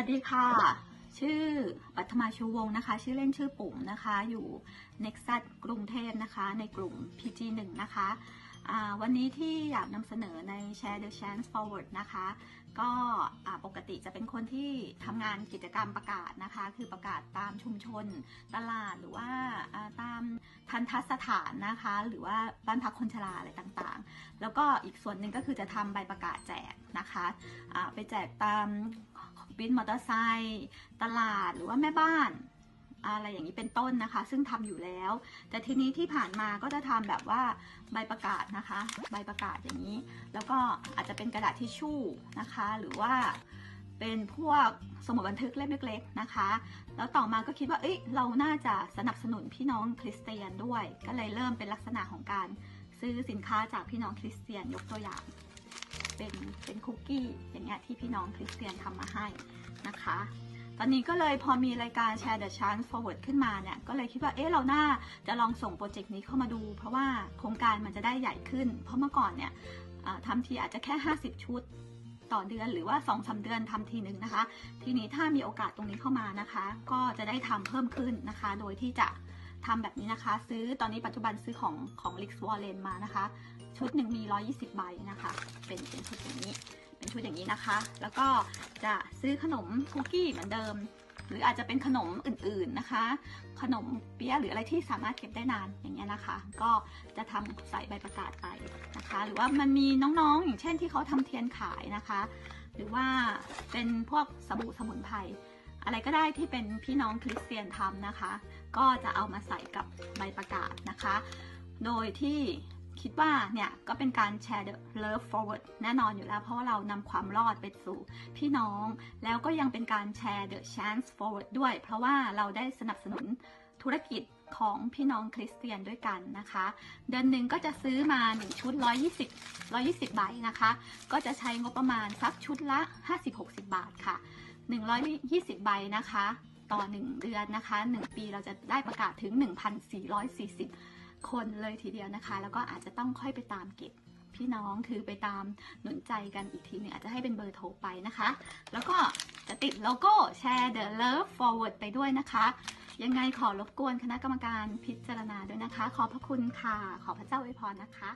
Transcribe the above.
วัสดีค่ะ ชื่อปัทมาชูวงศ์นะคะ ชื่อเล่นชื่อปุ๋มนะคะ อยู่ Nexus กรุงเทพนะคะ ในกลุ่ม PG1 นะคะ วันนี้ที่อยากนำเสนอใน Share the Chance Forward นะคะ ก็ปกติจะเป็นคนที่ทำงานกิจกรรมประกาศนะคะ คือประกาศตามชุมชน ตลาดหรือว่าตามทันทสถานนะคะ หรือว่าบ้านพักคนชราอะไรต่างๆ แล้วก็อีกส่วนหนึ่งก็คือจะทำใบประกาศแจกนะคะอ่าไปแจกตามวินมอเตอร์ไซค์ตลาดหรือว่าแม่บ้าน อะไรอย่างนี้เป็นต้นนะคะ ซึ่งทำอยู่แล้ว แต่ทีนี้ที่ผ่านมาก็จะทำแบบว่าใบประกาศนะคะ ใบประกาศอย่างนี้ แล้วก็อาจจะเป็นกระดาษทิชชู่นะคะ หรือว่าเป็นพวกสมุดบันทึกเล่มเล็กๆนะคะ แล้วต่อมาก็คิดว่าเอ้ยเราน่าจะสนับสนุนพี่น้องคริสเตียนด้วย ก็เลยเริ่มเป็นลักษณะของการซื้อสินค้าจากพี่น้องคริสเตียนยกตัวอย่าง เป็นเป็นคุกกี้อย่างเงี้ยที่พี่น้องคริสเตียนทำมาให้นะคะ ตอนนี้ก็เลยพอมีรายการ Share the Chance Forward ขึ้นมาเนี่ย ก็เลยคิดว่า เอ๊ะ เราน่าจะลองส่งโปรเจกต์นี้เข้ามาดู เพราะว่าโครงการมันจะได้ใหญ่ขึ้น เพราะเมื่อก่อนเนี่ยทำทีอาจจะแค่ 50 ชุดต่อเดือนหรือว่า2อสเดือนทำทีหนึ่งนะคะ ทีนี้ถ้ามีโอกาสตรงนี้เข้ามานะคะ ก็จะได้ทำเพิ่มขึ้นนะคะ โดยที่จะทำแบบนี้นะคะ ซื้อตอนนี้ปัจจุบันซื้อของของ Lix Wallen มานะคะ ชุดหนึ่งมี 120 ใบนะคะ เป็นเป็นชุดอย่างนี้ เป็นชุดอย่างนี้นะคะ แล้วก็จะซื้อขนมคุกกี้เหมือนเดิม หรืออาจจะเป็นขนมอื่นๆนะคะ ขนมเปี๊ยะหรืออะไรที่สามารถเก็บได้นานอย่างเงี้ยนะคะ ก็จะทำใส่ใบประกาศไปนะคะ หรือว่ามันมีน้องๆ อย่างเช่นที่เขาทำเทียนขายนะคะ หรือว่าเป็นพวกสบู่สมุนไพรอะไรก็ได้ที่เป็นพี่น้องคริสเตียนทำนะคะ ก็จะเอามาใส่กับใบประกาศนะคะ โดยที่ คิดว่าเนี่ยก็เป็นการแชร์ the love forward แน่นอนอยู่แล้ว เพราะว่าเรานำความรอดไปสู่พี่น้อง แล้วก็ยังเป็นการแชร์ the chance forward ด้วย เพราะว่าเราได้สนับสนุนธุรกิจของพี่น้องคริสเตียนด้วยกันนะคะ เดือนหนึ่งก็จะซื้อมา 1 ชุด 120 120ใบนะคะ ก็จะใช้งบประมาณสักชุดละ 50-60 บาทค่ะ 120 ใบนะคะ ต่อ 1 เดือนนะคะ 1 ปีเราจะได้ประกาศถึง 1,440 คนเลยทีเดียวนะคะ แล้วก็อาจจะต้องค่อยไปตามเก็บพี่น้องคือไปตามหนุนใจกันอีกทีหนึงอาจจะให้เป็นเบอร์โทรไปนะคะ แล้วก็จะติดโลโก้ Share the Love Forward ไปด้วยนะคะ ยังไงขอรบกวนคณะกรรมการพิจารณาด้วยนะคะ ขอบพระคุณค่ะ ขอพระเจ้าอวยพรนะคะ